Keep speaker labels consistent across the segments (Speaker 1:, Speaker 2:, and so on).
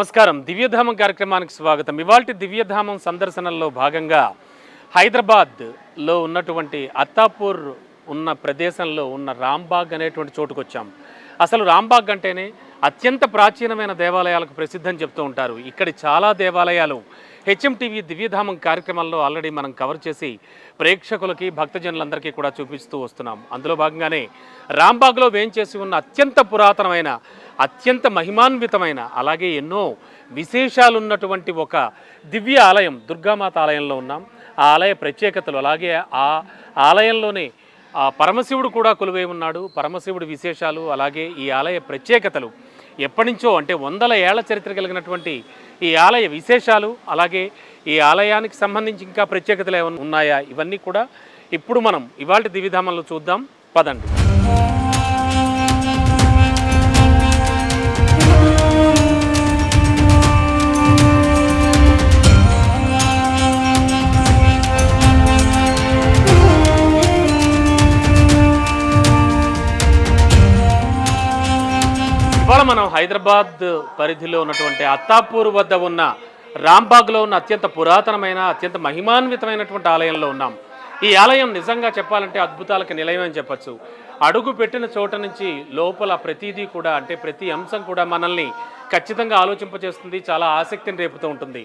Speaker 1: నమస్కారం. దివ్యధామం కార్యక్రమానికి స్వాగతం. ఇవాల్టి దివ్యధామం సందర్శనల్లో భాగంగా హైదరాబాద్లో ఉన్నటువంటి అత్తాపూర్ ఉన్న ప్రదేశంలో ఉన్న రాంబాగ్ అనేటువంటి చోటుకు వచ్చాం. అసలు రాంబాగ్ అంటేనే అత్యంత ప్రాచీనమైన దేవాలయాలకు ప్రసిద్ధం చెప్తూ ఉంటారు. ఇక్కడి చాలా దేవాలయాలు. హెచ్ఎంటీవీ దివ్యధామం కార్యక్రమంలో ఆల్రెడీ మనం కవర్ చేసి ప్రేక్షకులకి భక్తజనులందరికీ కూడా చూపిస్తూ వస్తున్నాం. అందులో భాగంగానే రాంబాగ్లో వేంచేసి ఉన్న అత్యంత పురాతనమైన అత్యంత మహిమాన్వితమైన అలాగే ఎన్నో విశేషాలున్నటువంటి ఒక దివ్య ఆలయం దుర్గామాత ఆలయంలో ఉన్నాం. ఆ ఆలయ ప్రత్యేకతలు అలాగే ఆ ఆలయంలోనే ఆ పరమశివుడు కూడా కొలువై ఉన్నాడు. పరమశివుడి విశేషాలు అలాగే ఈ ఆలయ ప్రత్యేకతలు ఎప్పటినుంచో అంటే వందల ఏళ్ళ చరిత్ర కలిగినటువంటి ఈ ఆలయ విశేషాలు అలాగే ఈ ఆలయానికి సంబంధించి ఇంకా ప్రత్యేకతలు ఏమైనా ఉన్నాయా? ఇవన్నీ కూడా ఇప్పుడు మనం ఇవాళ దివిధామంలో చూద్దాం. పదండి. ఇవాళ మనం హైదరాబాద్ పరిధిలో ఉన్నటువంటి అత్తాపూర్ వద్ద ఉన్న రాంబాగ్లో ఉన్న అత్యంత పురాతనమైన అత్యంత మహిమాన్వితమైనటువంటి ఆలయంలో ఉన్నాం. ఈ ఆలయం నిజంగా చెప్పాలంటే అద్భుతాలకు నిలయం అని చెప్పచ్చు. అడుగు పెట్టిన చోట నుంచి లోపల ప్రతిదీ కూడా అంటే ప్రతి అంశం కూడా మనల్ని ఖచ్చితంగా ఆలోచింపజేస్తుంది చాలా ఆసక్తిని రేపుతూ ఉంటుంది.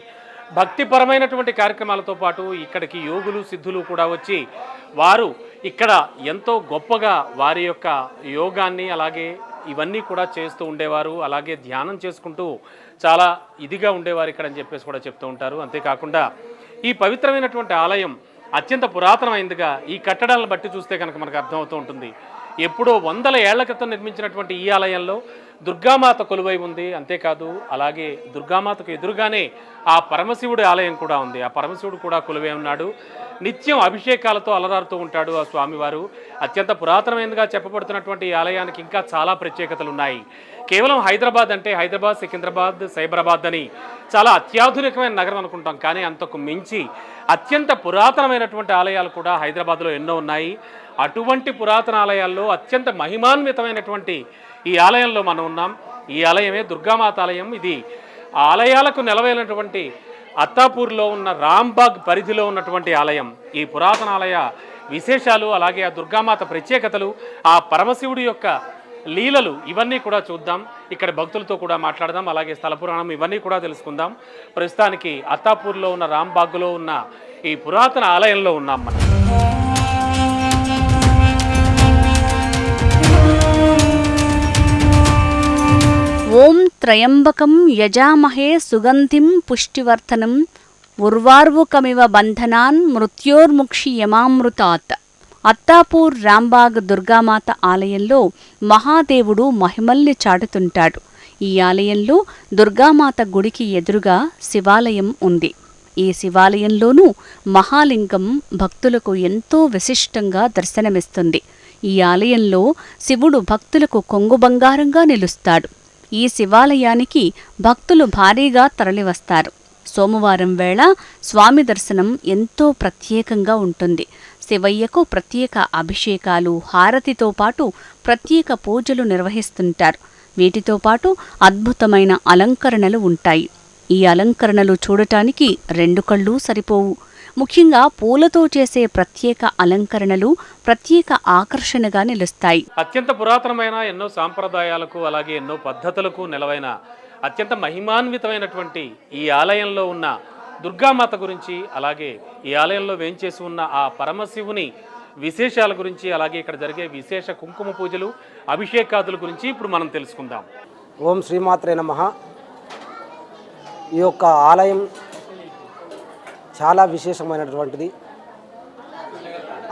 Speaker 1: భక్తిపరమైనటువంటి కార్యక్రమాలతో పాటు ఇక్కడికి యోగులు సిద్ధులు కూడా వచ్చి వారు ఇక్కడ ఎంతో గొప్పగా వారి యొక్క యోగాన్ని అలాగే ఇవన్నీ కూడా చేస్తూ ఉండేవారు. అలాగే ధ్యానం చేసుకుంటూ చాలా ఇదిగా ఉండేవారు ఇక్కడ అని చెప్పేసి కూడా చెప్తూ ఉంటారు. అంతేకాకుండా ఈ పవిత్రమైనటువంటి ఆలయం అత్యంత పురాతనమైందిగా ఈ కట్టడాలను బట్టి చూస్తే కనుక మనకు అర్థమవుతూ ఉంటుంది. ఎప్పుడో వందల ఏళ్ళ క్రితం నిర్మించినటువంటి ఈ ఆలయంలో దుర్గామాత కొలువై ఉంది అంతేకాదు అలాగే దుర్గామాతకు ఎదురుగానే ఆ పరమశివుడి ఆలయం కూడా ఉంది. ఆ పరమశివుడు కూడా కొలువై ఉన్నాడు. నిత్యం అభిషేకాలతో అలరారుతూ ఉంటాడు ఆ స్వామివారు. అత్యంత పురాతనమైనదిగా చెప్పబడుతున్నటువంటి ఈ ఆలయానికి ఇంకా చాలా ప్రత్యేకతలు ఉన్నాయి. కేవలం హైదరాబాద్ అంటే హైదరాబాద్ సికింద్రాబాద్ సైబరాబాద్ అని చాలా అత్యాధునికమైన నగరం అనుకుంటాం. కానీ అంతకు మించి అత్యంత పురాతనమైనటువంటి ఆలయాలు కూడా హైదరాబాద్లో ఎన్నో ఉన్నాయి. అటువంటి పురాతన ఆలయాల్లో అత్యంత మహిమాన్వితమైనటువంటి ఈ ఆలయంలో మనం ఉన్నాం. ఈ ఆలయమే దుర్గామాత ఆలయం ఇది. ఆలయాలకు నెలవైనటువంటి అత్తాపూర్లో ఉన్న రాంబాగ్ పరిధిలో ఉన్నటువంటి ఆలయం. ఈ పురాతన ఆలయ విశేషాలు అలాగే ఆ దుర్గామాత ప్రత్యేకతలు ఆ పరమశివుడి యొక్క లీలలు ఇవన్నీ కూడా చూద్దాం. ఇక్కడ భక్తులతో కూడా మాట్లాడదాం అలాగే స్థల పురాణం ఇవన్నీ కూడా తెలుసుకుందాం. ప్రస్తుతానికి అత్తాపూర్లో ఉన్న రాంబాగ్లో ఉన్న ఈ పురాతన ఆలయంలో ఉన్నాం మనం.
Speaker 2: ఓం త్రయంబకం యజామహే సుగంధిం పుష్టివర్ధనం ఉర్వార్వుకమివ బంధనాన్ మృత్యోర్ముక్షి యమామృతాత్. అత్తాపూర్ రాంబాగ్ దుర్గామాత ఆలయంలో మహాదేవుడు మహిమల్ని చాటుతుంటాడు. ఈ ఆలయంలో దుర్గామాత గుడికి ఎదురుగా శివాలయం ఉంది. ఈ శివాలయంలోనూ మహాలింగం భక్తులకు ఎంతో విశిష్టంగా దర్శనమిస్తుంది. ఈ ఆలయంలో శివుడు భక్తులకు కొంగు బంగారంగా నిలుస్తాడు. ఈ శివాలయానికి భక్తులు భారీగా తరలివస్తారు. సోమవారం వేళ స్వామి దర్శనం ఎంతో ప్రత్యేకంగా ఉంటుంది. శివయ్యకు ప్రత్యేక అభిషేకాలు హారతితో పాటు ప్రత్యేక పూజలు నిర్వహిస్తుంటారు. వీటితో పాటు అద్భుతమైన అలంకరణలు ఉంటాయి. ఈ అలంకరణలు చూడటానికి రెండు కళ్ళు సరిపోవు. ముఖ్యంగా పూలతో చేసే ప్రత్యేక అలంకరణలు ప్రత్యేక ఆకర్షణగా నిలుస్తాయి.
Speaker 1: అత్యంత పురాతనమైన ఎన్నో సాంప్రదాయాలకు అలాగే ఎన్నో పద్ధతులకు నెలవైన అత్యంత మహిమాన్వితమైనటువంటి ఈ ఆలయంలో ఉన్న దుర్గామాత గురించి అలాగే ఈ ఆలయంలో వేంచేసి ఉన్న ఆ పరమశివుని విశేషాల గురించి అలాగే ఇక్కడ జరిగే విశేష కుంకుమ పూజలు అభిషేకాదుల గురించి ఇప్పుడు మనం తెలుసుకుందాం.
Speaker 3: ఓం శ్రీమాత్రే నమ. ఈ యొక్క ఆలయం చాలా విశేషమైనటువంటిది.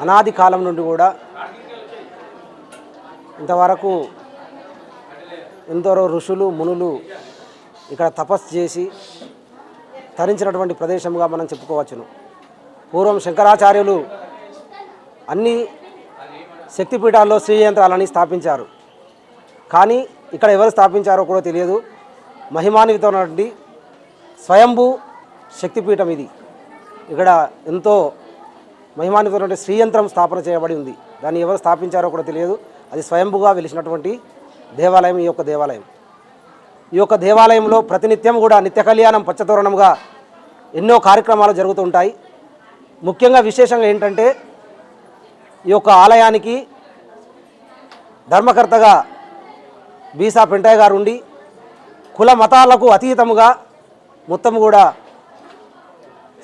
Speaker 3: అనాది కాలం నుండి కూడా ఇంతవరకు ఎందరో ఋషులు మునులు ఇక్కడ తపస్సు చేసి తరించినటువంటి ప్రదేశంగా మనం చెప్పుకోవచ్చును. పూర్వం శంకరాచార్యులు అన్ని శక్తిపీఠాల్లో శ్రీయంత్రాలని స్థాపించారు. కానీ ఇక్కడ ఎవరు స్థాపించారో కూడా తెలియదు. మహిమాన్వితమైనటువంటి స్వయంభూ శక్తిపీఠం ఇది. ఇక్కడ ఎంతో మహిమాన్వితమైనటువంటి శ్రీయంత్రం స్థాపన చేయబడి ఉంది. దాన్ని ఎవరు స్థాపించారో కూడా తెలియదు. అది స్వయంభుగా వెలిసినటువంటి దేవాలయం ఈ యొక్క దేవాలయం. ఈ యొక్క దేవాలయంలో ప్రతినిత్యం కూడా నిత్య కళ్యాణం పచ్చతోరణంగా ఎన్నో కార్యక్రమాలు జరుగుతుంటాయి. ముఖ్యంగా విశేషంగా ఏంటంటే ఈ యొక్క ఆలయానికి ధర్మకర్తగా బీసా పెంటయ్య గారు ఉండి కుల మతాలకు అతీతముగా మొత్తం కూడా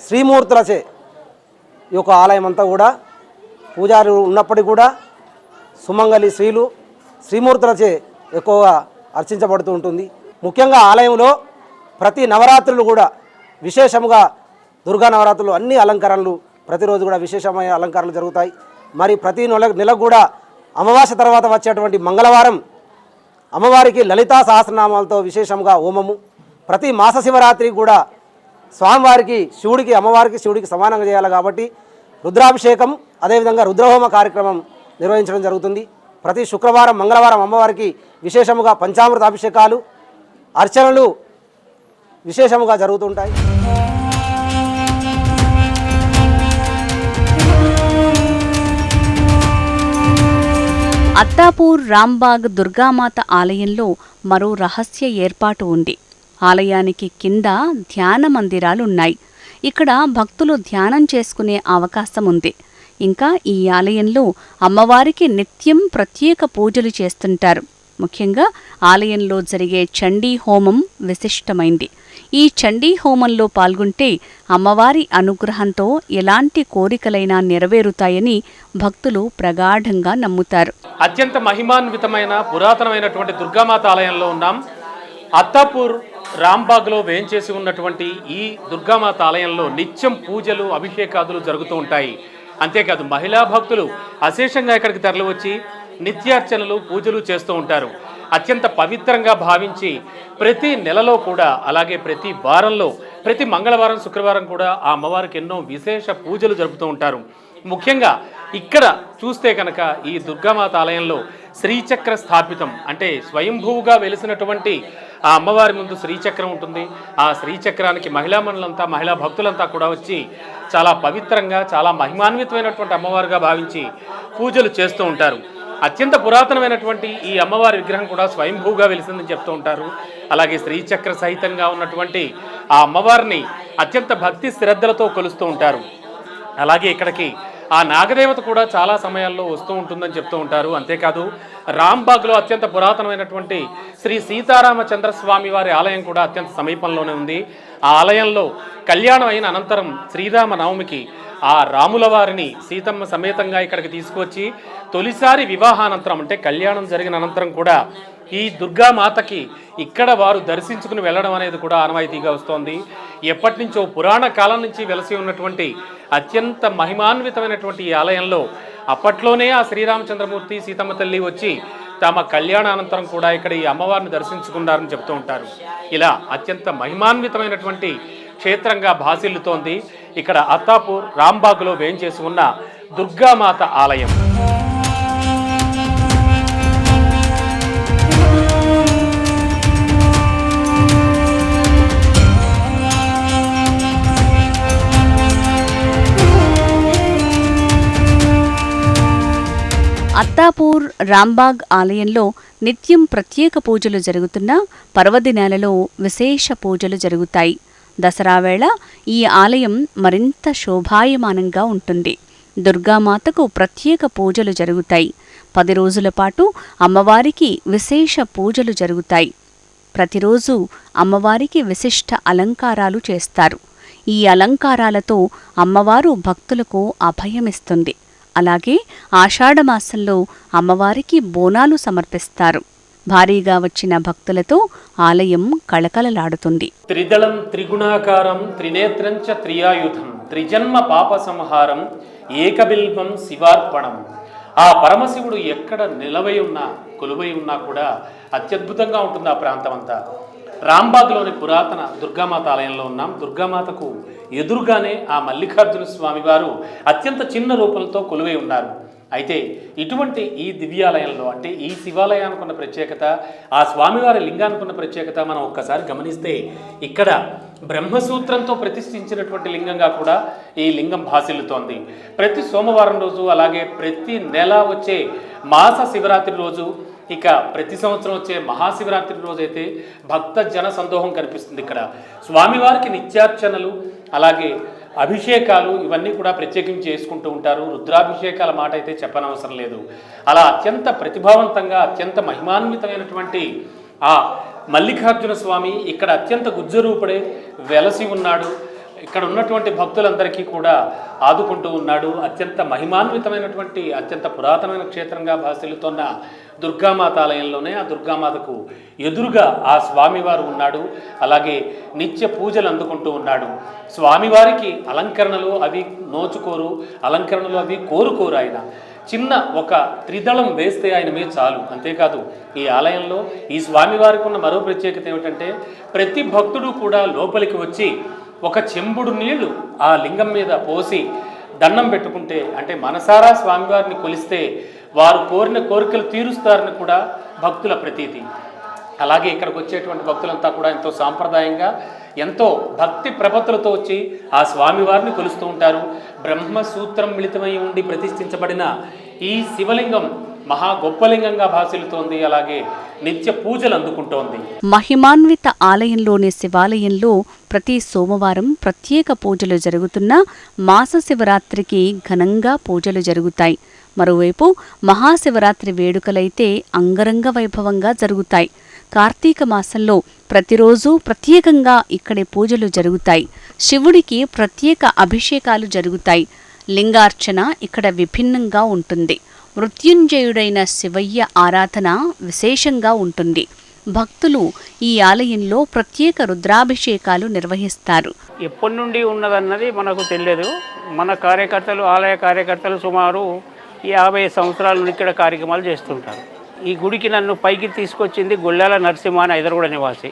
Speaker 3: శ్రీమూర్తులచే ఈ యొక్క ఆలయం అంతా కూడా. పూజారి ఉన్నప్పటికీ కూడా సుమంగలి స్త్రీలు శ్రీమూర్తులచే ఎక్కువగా అర్చించబడుతూ ఉంటుంది. ముఖ్యంగా ఆలయంలో ప్రతి నవరాత్రులు కూడా విశేషముగా దుర్గా నవరాత్రులు అన్ని అలంకరణలు ప్రతిరోజు కూడా విశేషమైన అలంకరణలు జరుగుతాయి. మరి ప్రతి నెల నెలకు కూడా అమావాస్య తర్వాత వచ్చేటువంటి మంగళవారం అమ్మవారికి లలితా సహస్రనామాలతో విశేషంగా హోమము. ప్రతి మాస శివరాత్రి కూడా స్వామివారికి శివుడికి అమ్మవారికి శివుడికి సమానంగా చేయాలి కాబట్టి రుద్రాభిషేకం అదేవిధంగా రుద్రహోమ కార్యక్రమం నిర్వహించడం జరుగుతుంది. ప్రతి శుక్రవారం మంగళవారం అమ్మవారికి విశేషముగా పంచామృత అభిషేకాలు అర్చనలు విశేషముగా జరుగుతుంటాయి.
Speaker 2: అత్తాపూర్ రాంబాగ్ దుర్గామాత ఆలయంలో మరో రహస్య ఏర్పాటు ఉంది. ఆలయానికి కింద ధ్యాన మందిరాలున్నాయి. ఇక్కడ భక్తులు ధ్యానం చేసుకునే అవకాశం ఉంది. ఇంకా ఈ ఆలయంలో అమ్మవారికి నిత్యం ప్రత్యేక పూజలు చేస్తుంటారు. ముఖ్యంగా ఆలయంలో జరిగే చండీ హోమం విశిష్టమైంది. ఈ చండీ హోమంలో పాల్గొంటే అమ్మవారి అనుగ్రహంతో ఎలాంటి కోరికలైనా నెరవేరుతాయని భక్తులు ప్రగాఢంగా నమ్ముతారు.
Speaker 1: అత్యంత మహిమాన్వితమైన పురాతనమైనటువంటి దుర్గామాత ఆలయంలో ఉన్నాం. అత్తాపూర్ రాంబాగ్లో వేంచేసి ఉన్నటువంటి ఈ దుర్గామాత ఆలయంలో నిత్యం పూజలు అభిషేకాదులు జరుగుతూ ఉంటాయి. అంతేకాదు మహిళా భక్తులు అశేషంగా ఇక్కడికి తరలివచ్చి నిత్యార్చనలు పూజలు చేస్తూ ఉంటారు. అత్యంత పవిత్రంగా భావించి ప్రతి నెలలో కూడా అలాగే ప్రతి వారంలో ప్రతి మంగళవారం శుక్రవారం కూడా ఆ అమ్మవారికి ఎన్నో విశేష పూజలు జరుపుతూ ఉంటారు. ముఖ్యంగా ఇక్కడ చూస్తే కనుక ఈ దుర్గామాత ఆలయంలో శ్రీచక్ర స్థాపితం అంటే స్వయంభూగా వెలిసినటువంటి ఆ అమ్మవారి ముందు శ్రీచక్రం ఉంటుంది. ఆ శ్రీచక్రానికి మహిళా మనులంతా మహిళా భక్తులంతా కూడా వచ్చి చాలా పవిత్రంగా చాలా మహిమాన్వితమైనటువంటి అమ్మవారుగా భావించి పూజలు చేస్తూ ఉంటారు. అత్యంత పురాతనమైనటువంటి ఈ అమ్మవారి విగ్రహం కూడా స్వయంభూగా వెలిసిందని చెప్తూ ఉంటారు. అలాగే శ్రీచక్ర సహితంగా ఉన్నటువంటి ఆ అమ్మవారిని అత్యంత భక్తి శ్రద్ధలతో కొలుస్తూ ఉంటారు. అలాగే ఇక్కడికి ఆ నాగదేవత కూడా చాలా సమయాల్లో వస్తూ ఉంటుందని చెప్తూ ఉంటారు. అంతేకాదు రాంబాగ్లో అత్యంత పురాతనమైనటువంటి శ్రీ సీతారామచంద్రస్వామి వారి ఆలయం కూడా అత్యంత సమీపంలోనే ఉంది. ఆ ఆలయంలో కళ్యాణం అయిన అనంతరం శ్రీరామ నవమికి ఆ రాముల వారిని సీతమ్మ సమేతంగా ఇక్కడికి తీసుకువచ్చి తొలిసారి వివాహానంతరం అంటే కళ్యాణం జరిగిన అనంతరం కూడా ఈ దుర్గామాతకి ఇక్కడ వారు దర్శించుకుని వెళ్ళడం అనేది కూడా ఆనవాయితీగా వస్తోంది. ఎప్పటి నుంచో పురాణ కాలం నుంచి వెలసి ఉన్నటువంటి అత్యంత మహిమాన్వితమైనటువంటి ఈ ఆలయంలో అప్పట్లోనే ఆ శ్రీరామచంద్రమూర్తి సీతమ్మ తల్లి వచ్చి తమ కళ్యాణానంతరం కూడా ఇక్కడ ఈ అమ్మవారిని దర్శించుకున్నారని చెప్తూ ఉంటారు. ఇలా అత్యంత మహిమాన్వితమైనటువంటి క్షేత్రంగా భాసిల్లుతోంది. ఇక్కడ అత్తాపూర్ రాంబాగ్లో వేయించేసి ఉన్న దుర్గామాత ఆలయం.
Speaker 2: అత్తాపూర్ రాంబాగ్ ఆలయంలో నిత్యం ప్రత్యేక పూజలు జరుగుతున్న పర్వదినాలలో విశేష పూజలు జరుగుతాయి. దసరా వేళ ఈ ఆలయం మరింత శోభాయమానంగా ఉంటుంది. దుర్గామాతకు ప్రత్యేక పూజలు జరుగుతాయి. పది రోజుల పాటు అమ్మవారికి విశేష పూజలు జరుగుతాయి. ప్రతిరోజు అమ్మవారికి విశిష్ట అలంకారాలు చేస్తారు. ఈ అలంకారాలతో అమ్మవారు భక్తులకు అభయమిస్తుంది. అలాగే ఆషాఢమాసంలో అమ్మవారికి బోనాలు సమర్పిస్తారు. భారీగా వచ్చిన భక్తులతో ఆలయం కళకళలాడుతుంది.
Speaker 1: త్రిదళం త్రిగుణాకారం త్రినేత్రంచ చ త్రియాయుధం త్రిజన్మ పాప సంహారం ఏకబిల్వం శివార్పణం. ఆ పరమశివుడు ఎక్కడ నిలవై ఉన్నా కొలువై ఉన్నా కూడా అత్యద్భుతంగా ఉంటుంది ఆ ప్రాంతం అంతా రాంబాగ్లోని పురాతన దుర్గామాత ఆలయంలో ఉన్నాం. దుర్గామాతకు ఎదురుగానే ఆ మల్లికార్జున స్వామి వారు అత్యంత చిన్న రూపంతో కొలువై ఉన్నారు. అయితే ఇటువంటి ఈ దివ్యాలయంలో అంటే ఈ శివాలయానికి ఉన్న ప్రత్యేకత ఆ స్వామివారి లింగానికి ఉన్న ప్రత్యేకత మనం ఒక్కసారి గమనిస్తే ఇక్కడ బ్రహ్మసూత్రంతో ప్రతిష్ఠించినటువంటి లింగంగా కూడా ఈ లింగం భాసిల్లుతోంది. ప్రతి సోమవారం రోజు అలాగే ప్రతి నెల వచ్చే మాస శివరాత్రి రోజు ఇక ప్రతి సంవత్సరం వచ్చే మహాశివరాత్రి రోజైతే భక్త జన సందోహం కనిపిస్తుంది ఇక్కడ. స్వామివారికి నిత్యార్చనలు అలాగే అభిషేకాలు ఇవన్నీ కూడా ప్రత్యేకించి చేసుకుంటూ ఉంటారు. రుద్రాభిషేకాల మాట అయితే చెప్పనవసరం లేదు. అలా అత్యంత ప్రతిభావంతంగా అత్యంత మహిమాన్వితమైనటువంటి ఆ మల్లికార్జున స్వామి ఇక్కడ అత్యంత గుజ్జరూపుడే వెలసి ఉన్నాడు. ఇక్కడ ఉన్నటువంటి భక్తులందరికీ కూడా ఆదుకుంటూ ఉన్నాడు. అత్యంత మహిమాన్వితమైనటువంటి అత్యంత పురాతనమైన క్షేత్రంగా భాసిల్లుతున్న దుర్గామాత ఆలయంలోనే ఆ దుర్గామాతకు ఎదురుగా ఆ స్వామివారు ఉన్నాడు. అలాగే నిత్య పూజలు అందుకుంటూ ఉన్నాడు. స్వామివారికి అలంకరణలు అవి నోచుకోరు అలంకరణలు అవి కోరుకోరు ఆయన. చిన్న ఒక త్రిదళం వేస్తే ఆయన మీద చాలు. అంతేకాదు ఈ ఆలయంలో ఈ స్వామివారికి ఉన్న మరో ప్రత్యేకత ఏమిటంటే ప్రతి భక్తుడు కూడా లోపలికి వచ్చి ఒక చెంబుడు నీళ్ళు ఆ లింగం మీద పోసి దండం పెట్టుకుంటే అంటే మనసారా స్వామివారిని కొలిస్తే వారు కోరిన కోరికలు తీరుస్తారని కూడా భక్తుల ప్రతీతి. అలాగే ఇక్కడికి వచ్చేటువంటి భక్తులంతా కూడా ఎంతో సాంప్రదాయంగా ఎంతో భక్తి ప్రపత్తులతో వచ్చి ఆ స్వామివారిని కొలుస్తూ ఉంటారు. బ్రహ్మసూత్రం మిళితమై ఉండి ప్రతిష్ఠించబడిన ఈ శివలింగం మహా గొప్పలింగంగా భాసిల్లుతోంది. అలాగే నిత్య పూజలు అందుకుంటోంది.
Speaker 2: మహిమాన్విత ఆలయంలోని శివాలయంలో ప్రతి సోమవారం ప్రత్యేక పూజలు జరుగుతున్న మాస శివరాత్రికి ఘనంగా పూజలు జరుగుతాయి. మరోవైపు మహాశివరాత్రి వేడుకలైతే అంగరంగ వైభవంగా జరుగుతాయి. కార్తీక మాసంలో ప్రతిరోజు ప్రత్యేకంగా ఇక్కడే పూజలు జరుగుతాయి. శివుడికి ప్రత్యేక అభిషేకాలు జరుగుతాయి. లింగార్చన ఇక్కడ విభిన్నంగా ఉంటుంది. మృత్యుంజయుడైన శివయ్య ఆరాధన విశేషంగా ఉంటుంది. భక్తులు ఈ ఆలయంలో ప్రత్యేక రుద్రాభిషేకాలు నిర్వహిస్తారు.
Speaker 4: ఎప్పటి నుండి ఉన్నదన్నది మనకు తెలియదు. మన కార్యకర్తలు ఆలయ కార్యకర్తలు సుమారు యాభై సంవత్సరాల నుండి ఇక్కడ కార్యక్రమాలు చేస్తుంటారు. ఈ గుడికి నన్ను పైకి తీసుకొచ్చింది గొల్లాల నరసింహ అని హైదరాబాద్ నివాసి.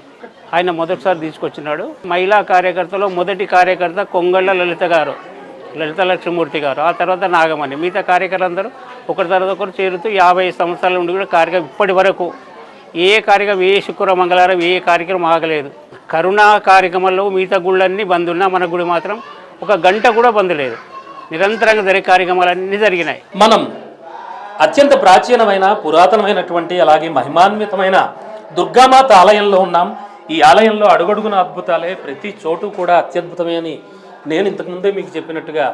Speaker 4: ఆయన మొదటిసారి తీసుకొచ్చినాడు. మహిళా కార్యకర్తలో మొదటి కార్యకర్త కొంగళ్ళ లలిత గారు. లలిత లక్ష్మీమూర్తి గారు ఆ తర్వాత నాగమణి. మిగతా కార్యకర్తలందరూ ఒకరి తర్వాత ఒకరు చేరుతూ యాభై సంవత్సరాల నుండి కూడా కార్యక్రమం ఇప్పటి వరకు. ఏ కార్యక్రమం ఏ శుక్ర మంగళవారం ఏ కార్యక్రమం ఆగలేదు. కరుణా కార్యక్రమంలో మిగతా గుళ్ళన్నీ బంద్ ఉన్నా మన గుడి మాత్రం ఒక గంట కూడా బంద్ లేదు. నిరంతరంగా జరిగే కార్యక్రమాలన్నీ జరిగినాయి.
Speaker 1: మనం అత్యంత ప్రాచీనమైన పురాతనమైనటువంటి అలాగే మహిమాన్వితమైన దుర్గామాత ఆలయంలో ఉన్నాం. ఈ ఆలయంలో అడుగడుగున అద్భుతాలే ప్రతి చోటు కూడా అత్యద్భుతమే అని నేను ఇంతకుముందే మీకు చెప్పినట్టుగా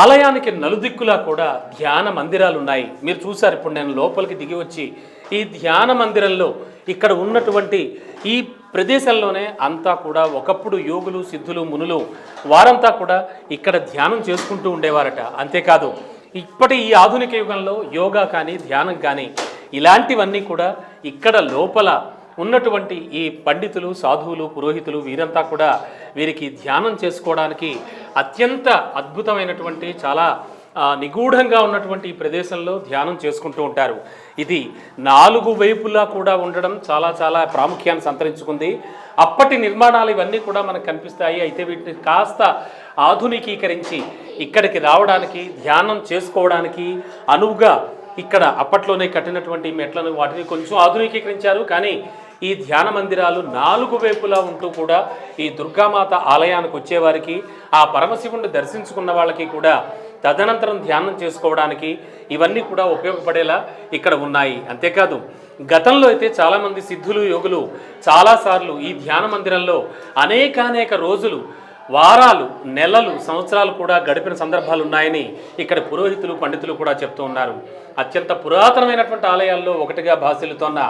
Speaker 1: ఆలయానికి నలుదిక్కులా కూడా ధ్యాన మందిరాలు ఉన్నాయి మీరు చూసారు ఇప్పుడు నేను లోపలికి దిగి వచ్చి ఈ ధ్యాన మందిరంలో ఇక్కడ ఉన్నటువంటి ఈ ప్రదేశంలోనే అంతా కూడా ఒకప్పుడు యోగులు సిద్ధులు మునులు వారంతా కూడా ఇక్కడ ధ్యానం చేసుకుంటూ ఉండేవారట. అంతేకాదు ఇప్పటి ఈ ఆధునిక యుగంలో యోగా కానీ ధ్యానం కానీ ఇలాంటివన్నీ కూడా ఇక్కడ లోపల ఉన్నటువంటి ఈ పండితులు సాధువులు పురోహితులు వీరంతా కూడా వీరికి ధ్యానం చేసుకోవడానికి అత్యంత అద్భుతమైనటువంటి చాలా నిగూఢంగా ఉన్నటువంటి ఈ ప్రదేశంలో ధ్యానం చేసుకుంటూ ఉంటారు. ఇది నాలుగు వైపులా కూడా ఉండడం చాలా చాలా ప్రాముఖ్యాన్ని సంతరించుకుంది. అప్పటి నిర్మాణాలు ఇవన్నీ కూడా మనకు కనిపిస్తాయి. అయితే వీటిని కాస్త ఆధునికీకరించి ఇక్కడికి రావడానికి ధ్యానం చేసుకోవడానికి అనువుగా ఇక్కడ అప్పట్లోనే కట్టినటువంటి మెట్లను వాటిని కొంచెం ఆధునికీకరించారు. కానీ ఈ ధ్యాన మందిరాలు నాలుగు వైపులా ఉంటూ కూడా ఈ దుర్గామాత ఆలయానికి వచ్చేవారికి ఆ పరమశివుణ్ణి దర్శించుకున్న వాళ్ళకి కూడా తదనంతరం ధ్యానం చేసుకోవడానికి ఇవన్నీ కూడా ఉపయోగపడేలా ఇక్కడ ఉన్నాయి. అంతేకాదు గతంలో అయితే చాలామంది సిద్ధులు యోగులు చాలాసార్లు ఈ ధ్యాన మందిరంలో అనేకానేక రోజులు వారాలు నెలలు సంవత్సరాలు కూడా గడిపిన సందర్భాలు ఉన్నాయని ఇక్కడ పురోహితులు పండితులు కూడా చెప్తూ ఉన్నారు. అత్యంత పురాతనమైనటువంటి ఆలయాల్లో ఒకటిగా భాసిల్లుతోన్న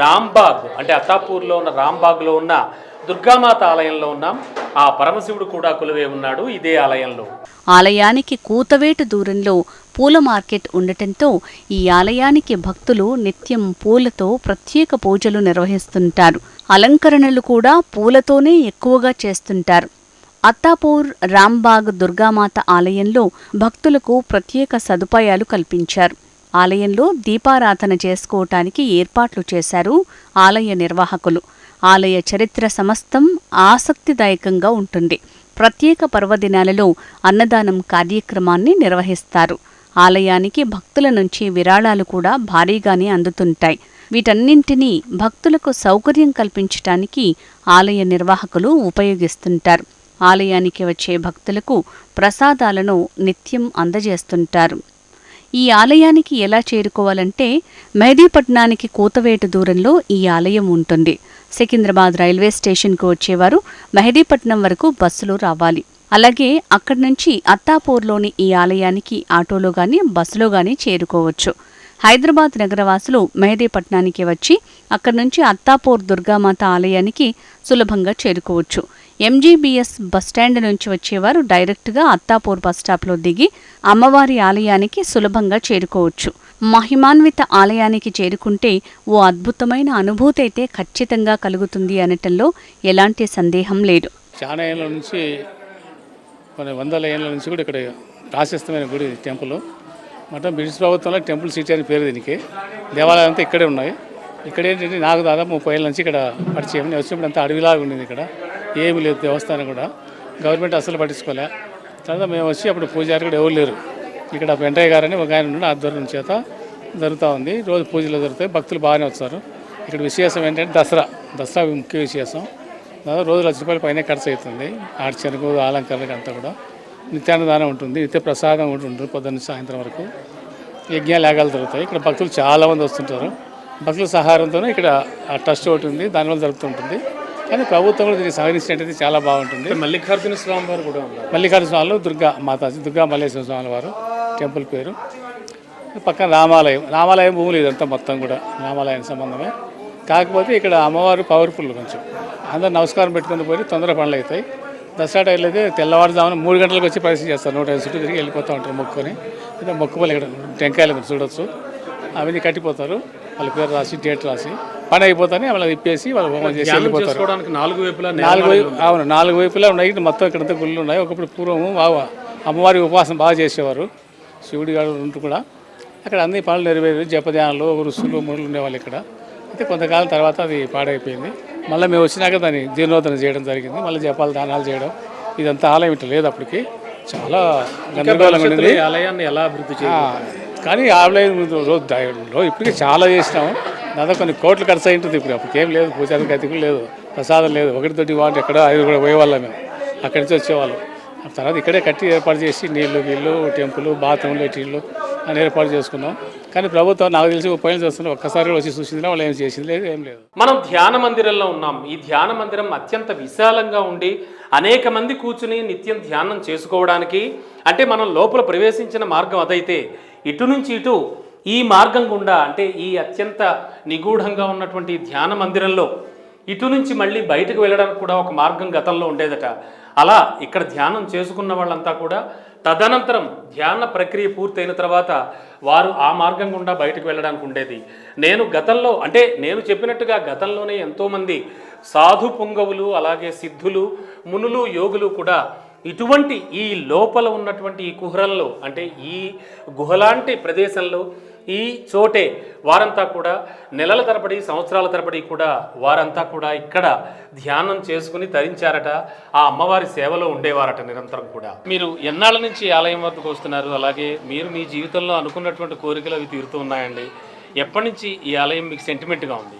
Speaker 1: రాంబాగ్ అంటే అత్తాపూర్లో ఉన్న రాంబాగ్లో ఉన్న దుర్గామాత ఆలయంలో ఉన్నాం. ఆ పరమశివుడు కూడా కొలువే ఉన్నాడు ఇదే ఆలయంలో.
Speaker 2: ఆలయానికి కూతవేటు దూరంలో పూల మార్కెట్ ఉండటంతో ఈ ఆలయానికి భక్తులు నిత్యం పూలతో ప్రత్యేక పూజలు నిర్వహిస్తుంటారు. అలంకరణలు కూడా పూలతోనే ఎక్కువగా చేస్తుంటారు. అత్తాపూర్ రాంబాగ్ దుర్గామాత ఆలయంలో భక్తులకు ప్రత్యేక సదుపాయాలు కల్పించారు. ఆలయంలో దీపారాధన చేసుకోవటానికి ఏర్పాట్లు చేశారు ఆలయ నిర్వాహకులు. ఆలయ చరిత్ర సమస్తం ఆసక్తిదాయకంగా ఉంటుంది. ప్రత్యేక పర్వదినాలలో అన్నదానం కార్యక్రమాన్ని నిర్వహిస్తారు. ఆలయానికి భక్తుల నుంచి విరాళాలు కూడా భారీగానే అందుతుంటాయి. వీటన్నింటినీ భక్తులకు సౌకర్యం కల్పించటానికి ఆలయ నిర్వాహకులు ఉపయోగిస్తుంటారు. ఆలయానికి వచ్చే భక్తులకు ప్రసాదాలను నిత్యం అందజేస్తుంటారు. ఈ ఆలయానికి ఎలా చేరుకోవాలంటే మెహదీపట్నానికి కూతవేటు దూరంలో ఈ ఆలయం ఉంటుంది. సికింద్రాబాద్ రైల్వే స్టేషన్కు వచ్చేవారు మెహదీపట్నం వరకు బస్సులో రావాలి. అలాగే అక్కడి నుంచి అత్తాపూర్లోని ఈ ఆలయానికి ఆటోలో గాని బస్సులో గాని చేరుకోవచ్చు. హైదరాబాద్ నగరవాసులు మెహదీపట్నానికి వచ్చి అక్కడి నుంచి అత్తాపూర్ దుర్గామాత ఆలయానికి సులభంగా చేరుకోవచ్చు. ఎంజీబీఎస్ బస్టాండ్ నుంచి వచ్చేవారు డైరెక్ట్గా అత్తాపూర్ బస్టాప్లో దిగి అమ్మవారి ఆలయానికి సులభంగా చేరుకోవచ్చు. మహిమాన్విత ఆలయానికి చేరుకుంటే ఓ అద్భుతమైన అనుభూతి అయితే ఖచ్చితంగా కలుగుతుంది అనటంలో ఎలాంటి సందేహం లేదు.
Speaker 5: చాలా ఏళ్ళ నుంచి కొన్ని వందల ఏళ్ళ నుంచి కూడా ఇక్కడ ప్రాశస్తమైన గుడి టెంపుల్ మొత్తం బ్రిటిష్ ప్రభుత్వంలో టెంపుల్ సిటీ అని పేరు దీనికి. దేవాలయం అంతా ఇక్కడే ఉన్నాయి. ఇక్కడ ఏంటంటే నాకు దాదాపు ముప్పై ఏళ్ళ నుంచి ఇక్కడ పరిచయం. నేను వచ్చినప్పుడు అంతా అడవిలాగా ఉండేది ఇక్కడ. ఏమీ లేదు దేవస్థానం కూడా. గవర్నమెంట్ అసలు పట్టించుకోలే. తర్వాత మేము వచ్చి అప్పుడు పూజారి కూడా ఎవరు లేరు. ఇక్కడ వెంకయ్య గారని ఒక ఆయన ఉండి ఆధ్వర్యం చేత జరుగుతూ ఉంది. రోజు పూజలు జరుగుతాయి భక్తులు బాగానే వస్తారు. ఇక్కడ విశేషం ఏంటంటే దసరా దసరా ముఖ్య విశేషం. రోజు లక్ష రూపాయల పైన ఖర్చు అవుతుంది. ఆర్చనకు అలంకరణకు అంతా కూడా. నిత్యాన్నదానం ఉంటుంది నిత్య ప్రసాదం కూడా ఉంటుంది పొద్దున్న సాయంత్రం వరకు. యజ్ఞాలు యాగాలు జరుగుతాయి. ఇక్కడ భక్తులు చాలామంది వస్తుంటారు. భక్తుల సహారంతోనే ఇక్కడ ఆ ట్రస్ట్ ఒకటి ఉంది దానివల్ల జరుగుతుంటుంది కానీ ప్రభుత్వం కూడా దీన్ని సహకరించినట్టయితే చాలా బాగుంటుంది.
Speaker 1: మల్లికార్జున స్వామి వారు కూడా ఉన్నారు.
Speaker 5: మల్లికార్జున స్వామిలో దుర్గా మాతాజీ దుర్గా మల్లేశ్వర స్వామి వారు టెంపుల్ పేరు. పక్కన రామాలయం రామాలయం భూములు ఇదంతా మొత్తం కూడా రామాలయం సంబంధమే. కాకపోతే ఇక్కడ అమ్మవారు పవర్ఫుల్ కొంచెం. అందరు నమస్కారం పెట్టుకుని పోయి తొందర పనులు అవుతాయి. దసరా టైంలో అయితే తెల్లవారుజామున మూడు గంటలకు వచ్చి పరిస్థితి చేస్తారు. నూట ఐదు చుట్టూ తిరిగి వెళ్ళిపోతూ ఉంటారు మొక్కుకొని. అయితే మొక్కుపల్లి ఇక్కడ టెంకాయలు చూడొచ్చు. అవన్నీ కట్టిపోతారు. వాళ్ళ పేరు రాసి డేట్ రాసి. పని అయిపోతానే వాళ్ళని ఇప్పేసి వాళ్ళు హోమం చేసి వెళ్ళిపోతారు.
Speaker 1: నాలుగు వైపులా
Speaker 5: నాలుగు వైపు అవును నాలుగు వైపులా ఉన్నాయి. మొత్తం ఇక్కడంతా గుళ్ళు ఉన్నాయి. ఒకప్పుడు పూర్వము బాగా అమ్మవారి ఉపవాసం బాగా చేసేవారు. శివుడి గారు ఉంటూ కూడా. అక్కడ అన్ని పనులు నెరవేరు జపధ్యానాలు ఋషులు మునులు ఉండేవాళ్ళు ఇక్కడ. అయితే కొంతకాలం తర్వాత అది పాడైపోయింది. మళ్ళీ మేము వచ్చినాక దాన్ని జీర్ణోద్ధరణ చేయడం జరిగింది. మళ్ళీ జపాలు దానాలు చేయడం. ఇదంతా ఆలయం ఇట్లా లేదు అప్పటికి. చాలా గందరగోళంగా ఉండేది.
Speaker 1: ఆలయాన్ని ఎలా అభివృద్ధి చేయాలి
Speaker 5: కానీ ఆలయం రోజు ఇప్పటికీ చాలా చేసినాము. దాదాపు కొన్ని కోట్లు ఖర్చు అయి ఉంటుంది ఇప్పుడు. అప్పటికేం లేదు పూజారికి గతి లేదు ప్రసాదం లేదు. ఒకటితోటి వాటి ఎక్కడో ఐదు కూడా పోయేవాళ్ళం మేము. అక్కడి నుంచి వచ్చేవాళ్ళం. తర్వాత ఇక్కడే కట్టి ఏర్పాటు చేసి నీళ్ళు నీళ్ళు టెంపుల్ బాత్రూమ్లు ఇటీళ్ళు అని ఏర్పాటు చేసుకున్నాం. కానీ ప్రభుత్వం నాకు తెలిసి ముప్పై ఏళ్ళు ఒక్కసారి వచ్చి చూసింది వాళ్ళు ఏం చేసింది లేదు ఏం లేదు.
Speaker 1: మనం ధ్యాన మందిరంలో ఉన్నాం. ఈ ధ్యాన మందిరం అత్యంత విశాలంగా ఉండి అనేక మంది కూర్చుని నిత్యం ధ్యానం చేసుకోవడానికి అంటే మనం లోపల ప్రవేశించిన మార్గం అదైతే ఇటు నుంచి ఇటు ఈ మార్గం గుండా అంటే ఈ అత్యంత నిగూఢంగా ఉన్నటువంటి ధ్యాన మందిరంలో ఇటు నుంచి మళ్ళీ బయటకు వెళ్ళడానికి కూడా ఒక మార్గం గతంలో ఉండేదట. అలా ఇక్కడ ధ్యానం చేసుకున్న వాళ్ళంతా కూడా తదనంతరం ధ్యాన ప్రక్రియ పూర్తయిన తర్వాత వారు ఆ మార్గం గుండా బయటకు వెళ్ళడానికి ఉండేది. నేను గతంలో అంటే నేను చెప్పినట్టుగా గతంలోనే ఎంతోమంది సాధు పొంగవులు అలాగే సిద్ధులు మునులు యోగులు కూడా ఇటువంటి ఈ లోపల ఉన్నటువంటి ఈ కుహరంలో అంటే ఈ గుహలాంటి ప్రదేశంలో ఈ చోటే వారంతా కూడా నెలల తరబడి సంవత్సరాల తరబడి కూడా వారంతా కూడా ఇక్కడ ధ్యానం చేసుకుని తరించారట. ఆ అమ్మవారి సేవలో ఉండేవారట నిరంతరం కూడా. మీరు ఎన్నాళ్ళ నుంచి ఆలయం వద్దకు వస్తున్నారు? అలాగే మీరు మీ జీవితంలో అనుకున్నటువంటి కోరికలు అవి తీరుతూ ఉన్నాయండి. ఎప్పటి నుంచి ఈ ఆలయం మీకు సెంటిమెంట్గా ఉంది?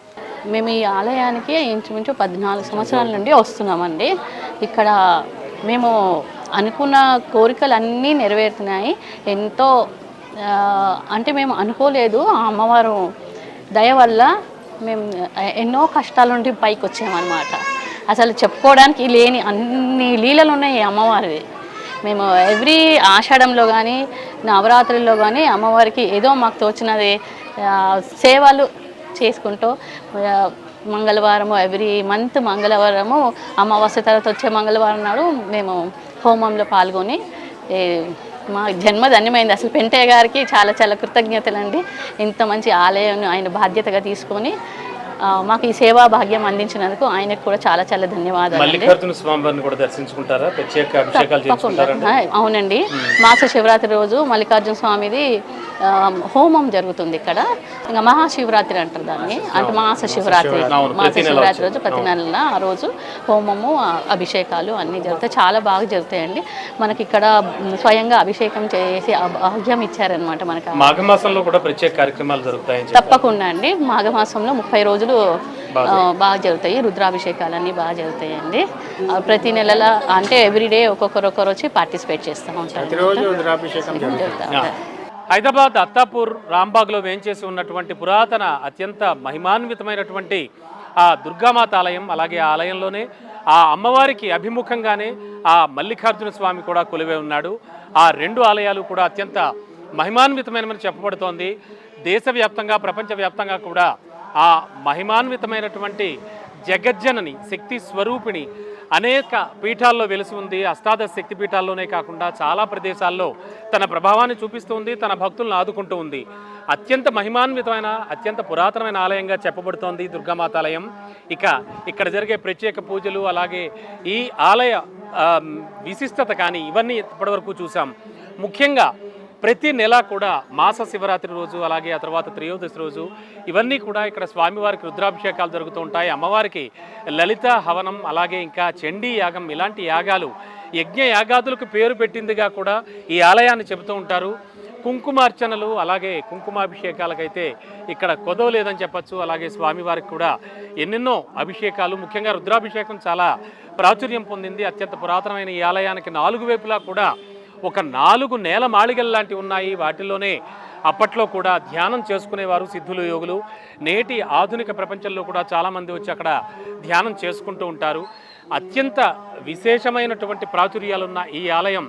Speaker 6: మేము ఈ ఆలయానికి ఇంచుమించు పద్నాలుగు సంవత్సరాల నుండి వస్తున్నామండి. ఇక్కడ మేము అనుకున్న కోరికలు అన్నీ నెరవేరుతున్నాయి. ఎంతో అంటే మేము అనుకోలేదు. ఆ అమ్మవారు దయ వల్ల మేము ఎన్నో కష్టాల నుండి పైకి వచ్చామన్నమాట. అసలు చెప్పుకోవడానికి లేని అన్ని లీలలు ఉన్నాయి అమ్మవారిది మేము ఎవ్రీ ఆషాఢంలో కానీ నవరాత్రుల్లో కానీ అమ్మవారికి ఏదో మాకు తోచినది సేవలు చేసుకుంటూ మంగళవారము ఎవ్రీ మంత్ మంగళవారము అమావాస్య తర్వాత వచ్చే మంగళవారం నాడు మేము హోమంలో పాల్గొని మా జన్మ ధన్యమైంది. అసలు పెంటయ్య గారికి చాలా చాలా కృతజ్ఞతలండి. ఇంత మంచి ఆలయం ఆయన బాధ్యతగా తీసుకొని మాకు ఈ సేవా భాగ్యం అందించినందుకు ఆయనకు కూడా చాలా చాలా ధన్యవాదాలు
Speaker 1: మల్లికార్జున స్వామి వారిని కూడా దర్శించుకుంటారా? ప్రత్యేక అభిషేకాలు చేయించుకుంటారండి.
Speaker 6: ఆ, అవునండి. మాస శివరాత్రి రోజు మల్లికార్జున స్వామిది హోమం జరుగుతుంది ఇక్కడ. ఇంకా మహాశివరాత్రి అంటారు దాన్ని. అంటే మాస శివరాత్రి. మాస శివరాత్రి. రోజు ప్రతి నెల ఆ రోజు హోమము అభిషేకాలు అన్నీ జరుగుతాయి. చాలా బాగా జరుగుతాయండి. మనకి ఇక్కడ స్వయంగా అభిషేకం చేసి భాగ్యం ఇచ్చారనమాట మనకి.
Speaker 1: మాఘమాసంలో కూడా ప్రత్యేక కార్యక్రమాలు జరుగుతాయని చెప్పారు.
Speaker 6: తప్పకుండా అండి. మాఘమాసంలో ముప్పై రోజులు ఆ, బాగా జరుగుతాయి. రుద్రాభిషేకాలన్నీ బాగా జరుగుతాయండి. ప్రతి నెలల అంటే ఎవ్రీడే ఒక్కొక్కరు ఒక్కరు వచ్చి పార్టిసిపేట్ చేస్తూ ఉంటారు.
Speaker 1: హైదరాబాద్ అత్తాపూర్ రాంబాగ్లో వేంచేసి ఉన్నటువంటి పురాతన అత్యంత మహిమాన్వితమైనటువంటి ఆ దుర్గామాత ఆలయం అలాగే ఆ ఆలయంలోనే ఆ అమ్మవారికి అభిముఖంగానే ఆ మల్లికార్జున స్వామి కూడా కొలువే ఉన్నాడు. ఆ రెండు ఆలయాలు కూడా అత్యంత మహిమాన్వితమైనవని చెప్పబడుతోంది. దేశవ్యాప్తంగా ప్రపంచవ్యాప్తంగా కూడా ఆ మహిమాన్వితమైనటువంటి జగజ్జనని శక్తి స్వరూపిణి అనేక పీఠాల్లో వెలిసి ఉంది. అష్టాదశ శక్తి పీఠాల్లోనే కాకుండా చాలా ప్రదేశాల్లో తన ప్రభావాన్ని చూపిస్తుంది తన భక్తులను ఆదుకుంటూ ఉంది. అత్యంత మహిమాన్వితమైన అత్యంత పురాతనమైన ఆలయంగా చెప్పబడుతోంది దుర్గామాత ఆలయం ఇక ఇక్కడ జరిగే ప్రత్యేక పూజలు అలాగే ఈ ఆలయ విశిష్టత కానీ ఇవన్నీ ఇప్పటివరకు చూసాం ముఖ్యంగా ప్రతి నెల కూడా మాస శివరాత్రి రోజు అలాగే ఆ తర్వాత త్రయోదశి రోజు ఇవన్నీ కూడా ఇక్కడ స్వామివారికి రుద్రాభిషేకాలు జరుగుతూ ఉంటాయి. అమ్మవారికి లలిత హవనం అలాగే ఇంకా చండీ యాగం ఇలాంటి యాగాలు యజ్ఞ యాగాదులకు పేరు పెట్టిందిగా కూడా ఈ ఆలయాన్ని చెబుతూ ఉంటారు. కుంకుమార్చనలు అలాగే కుంకుమాభిషేకాలకైతే ఇక్కడ కొదవ లేదని చెప్పచ్చు. అలాగే స్వామివారికి కూడా ఎన్నెన్నో అభిషేకాలు ముఖ్యంగా రుద్రాభిషేకం చాలా ప్రాచుర్యం పొందింది. అత్యంత పురాతనమైన ఈ ఆలయానికి నాలుగు వైపులా కూడా ఒక నాలుగు నేల మాళిగలు లాంటివి ఉన్నాయి. వాటిలోనే అప్పట్లో కూడా ధ్యానం చేసుకునేవారు సిద్ధులు యోగులు. నేటి ఆధునిక ప్రపంచంలో కూడా చాలామంది వచ్చి అక్కడ ధ్యానం చేసుకుంటూ ఉంటారు. అత్యంత విశేషమైనటువంటి ప్రాచుర్యాలున్న ఈ ఆలయం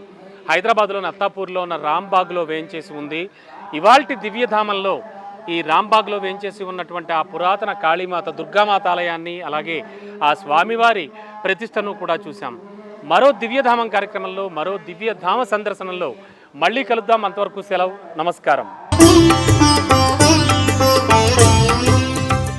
Speaker 1: హైదరాబాద్లోని అత్తాపూర్లో ఉన్న రాంబాగ్లో వేయించేసి ఉంది. ఇవాల్టి దివ్యధామంలో ఈ రాంబాగ్లో వేయించేసి ఉన్నటువంటి ఆ పురాతన కాళీమాత దుర్గామాత ఆలయాన్ని అలాగే ఆ స్వామివారి ప్రతిష్టను కూడా చూసాం మరో దివ్యధామం కార్యక్రమంలో మరో దివ్యధామ సందర్శనంలో మళ్ళీ కలుద్దాం. అంతవరకు సెలవు. నమస్కారం.